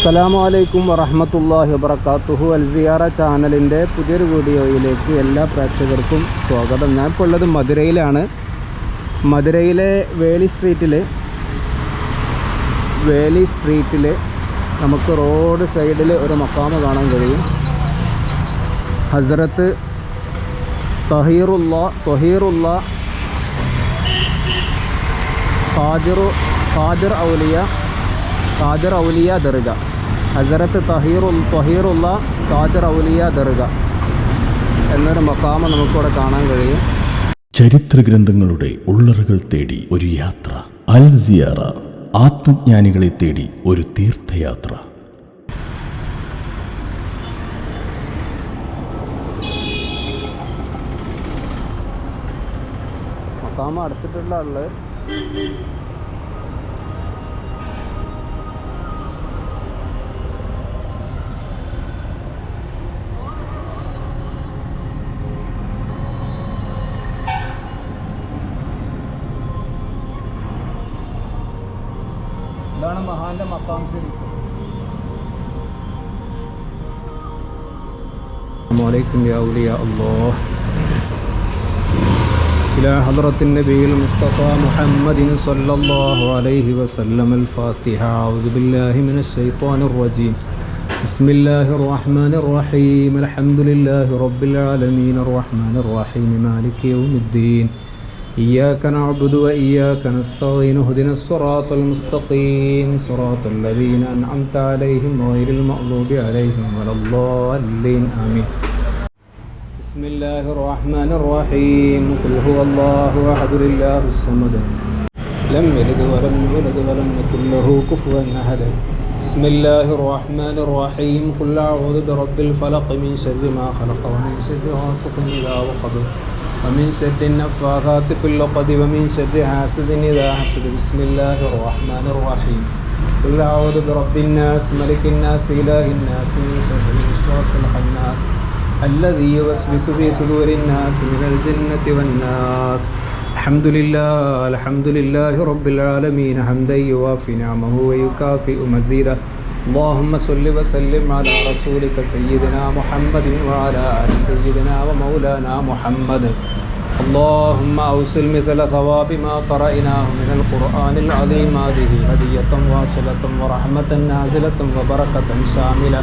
അസ്സലാമു അലൈക്കും വറഹമത്തല്ലാഹി വബർക്കാത്തുഹു അൽസിയാറ ചാനലിന്റെ പുതിയൊരു വീഡിയോയിലേക്ക് എല്ലാ പ്രേക്ഷകർക്കും സ്വാഗതം. ഞാൻ ഇപ്പോൾ ഉള്ളത് മധുരയിലാണ്. മധുരയിലെ വേലി സ്ട്രീറ്റിൽ വേലി സ്ട്രീറ്റിൽ നമുക്ക് റോഡ് സൈഡിൽ ഒരു മക്കാമ് കാണാൻ കഴിയും. ഹസരത്ത് തഹീറുള്ള തൊഹീറുള്ള ഹാജിറു ഹാജിർ ഔലിയ ഹാജിർ ഔലിയ ദർഗ. ഹസരത്ത് തഹീറുൽ തഹീറുള്ള താജർ ഔലിയ ദർഗ എന്നൊരു മക്കാമ നമുക്കിവിടെ കാണാൻ കഴിയും. ചരിത്ര ഗ്രന്ഥങ്ങളുടെ ഉള്ളറുകൾ തേടി ഒരു യാത്ര അൽ സിയാറ ആത്മജ്ഞാനികളെ തേടി ഒരു തീർത്ഥയാത്ര. മക്കാമ അടച്ചിട്ടുള്ള ആൾ ഇതാണ് മഹാന്റെ മക്കാം ശരിക്കും عليكم يا أولياء الله إلى حضرة النبي المصطفى محمد صلى الله عليه وسلم الفاتحة أعوذ بالله من الشيطان الرجيم بسم الله الرحمن الرحيم الحمد لله رب العالمين الرحمن الرحيم مالك يوم الدين إياك نعبد وإياك نستعين اهدنا الصراط المستقيم. صراط الذين أنعمت عليهم غير المغضوب عليهم ولا الضالين. آمين. بسم الله الرحمن الرحيم. قل هو الله أحد الله الصمد. لم يلد ولم يولد ولم يكن له كفوا أحد. بسم الله الرحمن الرحيم. قل أعوذ برب الفلق من شر ما خلق ومن شر غاسق إذا وقب ومن شر النفاثات في العقد ومن شر حاسد إذا حسد بسم الله الرحمن الرحيم قل أعوذ برب الناس ملك الناس إله الناس من شر الوسواس الخناس الذي يوسوس في صدور الناس من الجنة والناس الحمد لله الحمد لله رب العالمين حمدا يوافي نعمه ويكافئ مزيده اللهم صل وسلم على رسولك سيدنا محمد وعلى آل سيدنا ومولانا محمد اللهم أوصل مثل ثواب ما قرأناه من القرآن العظيم هذه هدية واصلة ورحمة نازلة وبركة شاملة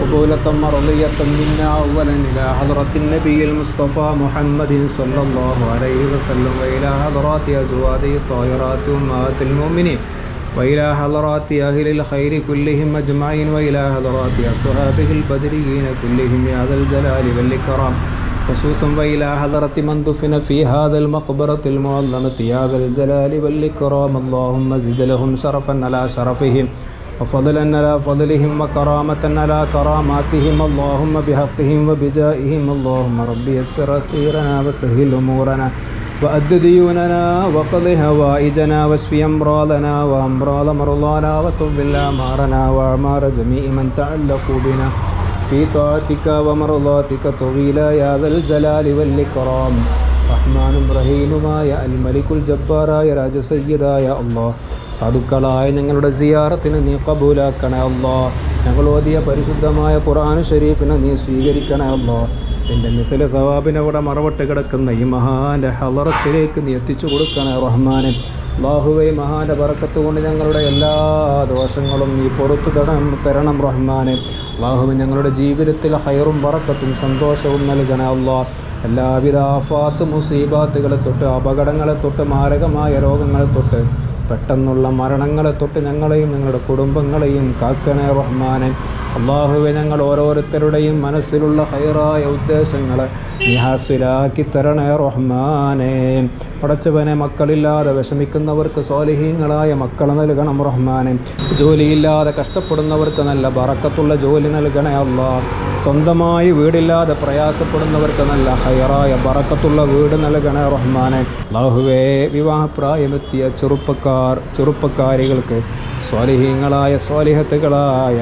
قبولة مرضية منا أولا إلى حضرة النبي المصطفى محمد صلى الله عليه وسلم وإلى حضرات أزواجه الطاهرات أمهات المؤمنين وإلى حضرات أهل الخير كلهم أجمعين وإلى حضرات أصحابه البدريين كلهم يا ذا الجلال والإكرام خصوصا وإلى حضرة من دفن في هذا المقبرة المعظمة يا ذا الجلال والإكرام اللهم زد لهم شرفا على شرفهم وفضلا على فضلهم وكرامة على كراماتهم اللهم بحقهم وبجائهم اللهم رب يسر سيرنا وسهل أمورنا وأد ديوننا وقض هوائجنا واشف أمراضنا وأمراض مرضانا وطول أعمارنا وأعمار جميع من تعلقوا بنا في طاعتك ومرضاتك طويلا يا ذا الجلال والإكرام റഹ്മാനും റഹീമുമായ അൽ മലിക്കുൽ ജബ്ബാറായ രാജസയ്യദായ അള്ളാഹ് സാധുക്കളായ ഞങ്ങളുടെ സിയാറത്തിന് നീ കബൂലാക്കണേ അള്ളാ ഞങ്ങൾ ഓതിയ പരിശുദ്ധമായ ഖുർആൻ ഷരീഫിനെ നീ സ്വീകരിക്കണേ അള്ളാ എന്റെ സവാബിനെ സവാബിനവിടെ മറവട്ട് കിടക്കുന്ന ഈ മഹാന്റെ ഹലറത്തിലേക്ക് നീ എത്തിച്ചു കൊടുക്കണേ റഹ്മാനൻ ബാഹുവൈ മഹാന്റെ പറക്കത്ത് കൊണ്ട് ഞങ്ങളുടെ എല്ലാ ദോഷങ്ങളും നീ പുറത്തു തരണം തരണം റഹ്മാനെ. അള്ളാഹുവെ ഞങ്ങളുടെ ജീവിതത്തിൽ ഹയറും പറക്കത്തും സന്തോഷവും നൽകണേ അള്ളാഹ് എല്ലാവിധ ആഫാത്ത് മുസീബാത്തുകളെ തൊട്ട് അപകടങ്ങളെ തൊട്ട് മാരകമായ രോഗങ്ങളെ തൊട്ട് പെട്ടെന്നുള്ള മരണങ്ങളെ തൊട്ട് ഞങ്ങളെയും ഞങ്ങളുടെ കുടുംബങ്ങളെയും കാക്കണേ റഹ്മാനെ. അള്ളാഹുവെ ഞങ്ങൾ ഓരോരുത്തരുടെയും മനസ്സിലുള്ള ഹൈറായ ഉദ്ദേശങ്ങളെ നീ ഹാസ്വിലാക്കി തരണേ റഹ്മാനെ. പടച്ചവനെ മക്കളില്ലാതെ വിഷമിക്കുന്നവർക്ക് സ്വാലിഹീങ്ങളായ മക്കളെ നൽകണം റഹ്മാനെ. ജോലിയില്ലാതെ കഷ്ടപ്പെടുന്നവർക്ക് നല്ല ബറക്കത്തുള്ള ജോലി നൽകണേ അള്ളാഹ് സ്വന്തമായി വീടില്ലാതെ പ്രയാസപ്പെടുന്നവർക്ക് നല്ല ഹയറായ ബറക്കത്തുള്ള വീട് നൽകണേ റഹ്മാനെ. അള്ളാഹുവേ വിവാഹപ്രായമെത്തിയ ചെറുപ്പക്കാർ ചെറുപ്പക്കാരികൾക്ക് സ്വാലിഹീങ്ങളായ സ്വാലിഹത്തുകളായ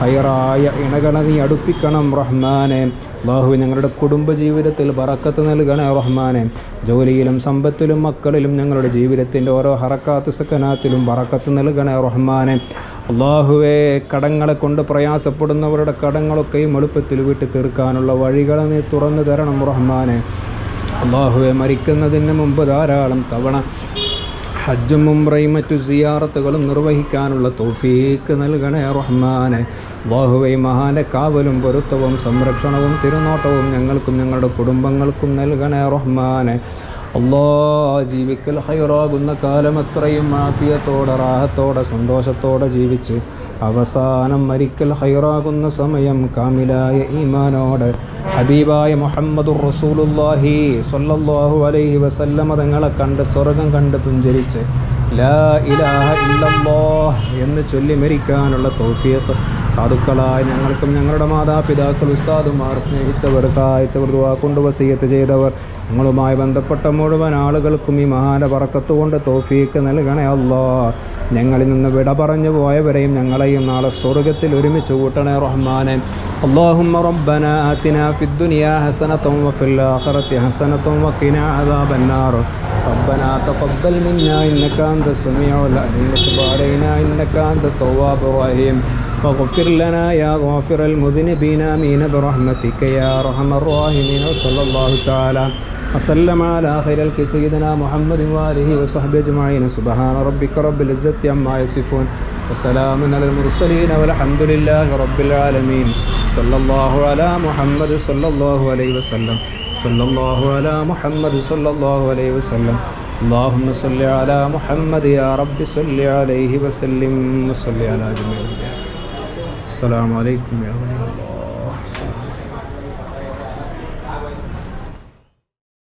ഹൈറായ ഇണകളെ നീ അടുപ്പിക്കണം റഹ്മാനെ. അള്ളാഹു ഞങ്ങളുടെ കുടുംബജീവിതത്തിൽ പറക്കത്ത് നൽകണേ റഹ്മാനെ. ജോലിയിലും സമ്പത്തിലും മക്കളിലും ഞങ്ങളുടെ ജീവിതത്തിന്റെ ഓരോ ഹറക്കാത്ത് സക്കനാത്തിലും പറക്കത്ത് നൽകണേ റഹ്മാനെ. അള്ളാഹുവെ കടങ്ങളെ കൊണ്ട് പ്രയാസപ്പെടുന്നവരുടെ കടങ്ങളൊക്കെയും എളുപ്പത്തിൽ വിട്ട് തീർക്കാനുള്ള വഴികളെ നീ തുറന്നു തരണം റഹ്മാനെ. അള്ളാഹുവെ മരിക്കുന്നതിന് മുമ്പ് ധാരാളം തവണ ഹജ്ജും ഉംറയും മറ്റു സിയാറത്തുകളും നിർവഹിക്കാനുള്ള തോഫീക്ക് നൽകണേ റഹ്മാനെ. ബാഹുവൈ മഹാന്റെ കാവലും പൊരുത്തവും സംരക്ഷണവും തിരുനോട്ടവും ഞങ്ങൾക്കും ഞങ്ങളുടെ കുടുംബങ്ങൾക്കും നൽകണേ റഹ്മാനെ. അള്ളാ ജീവിക്കൽ ഹൈറാകുന്ന കാലം എത്രയും ആഫിയത്തോടെ റാഹത്തോടെ സന്തോഷത്തോടെ ജീവിച്ച് അവസാനം മരിക്കൽ ഹൈറാകുന്ന സമയം കാമിലായ ഈമാനോട് ഹബീബായ മുഹമ്മദുർ റസൂലുല്ലാഹി സ്വല്ലല്ലാഹു അലൈഹി വസല്ലമ തങ്ങളെ കണ്ട് സ്വർഗം കണ്ട് പുഞ്ചരിച്ച് ലാ ഇലാഹ ഇല്ലല്ലാഹ് എന്ന് ചൊല്ലി മരിക്കാനുള്ള തൗഫീഖ് സാധുക്കളായ ഞങ്ങൾക്കും ഞങ്ങളുടെ മാതാപിതാക്കൾ ഉസ്താദുമാർ സ്നേഹിച്ചവർ സഹായിച്ചവർ ദുവാ കൊണ്ട് വസീയത്ത് ചെയ്തവർ ഞങ്ങളുമായി ബന്ധപ്പെട്ട മുഴുവൻ ആളുകൾക്കും ഈ മഹാന പറക്കത്തുകൊണ്ട് തോഫീക്ക് നൽകണേ അല്ലാ ഞങ്ങളിൽ നിന്ന് വിട പറഞ്ഞു പോയവരെയും ഞങ്ങളെയും നാളെ സ്വർഗത്തിൽ ഒരുമിച്ച് കൂട്ടണേ റഹ്മാനെ اللهم ربنا آتنا في الدنيا حسنة وفي الآخرة حسنة وقنا عذاب النار ربنا تقبل منا إنك أنت السميع العليم وتب علينا إنك أنت التواب الرحيم واغفر لنا يا غافر المذنبين آمين برحمتك يا أرحم الراحمين وصلى الله تعالى وسلم على خير الك سيدنا محمد وآله وصحبه أجمعين سبحان ربك رب العزة عما يصفون وسلام على المرسلين والحمد لله رب العالمين صلى الله على محمد صلى الله عليه وسلم صلى الله على محمد صلى الله عليه وسلم اللهم صل على محمد يا رب صل عليه وسلم وصل على جميع Selamun Aleyküm ya.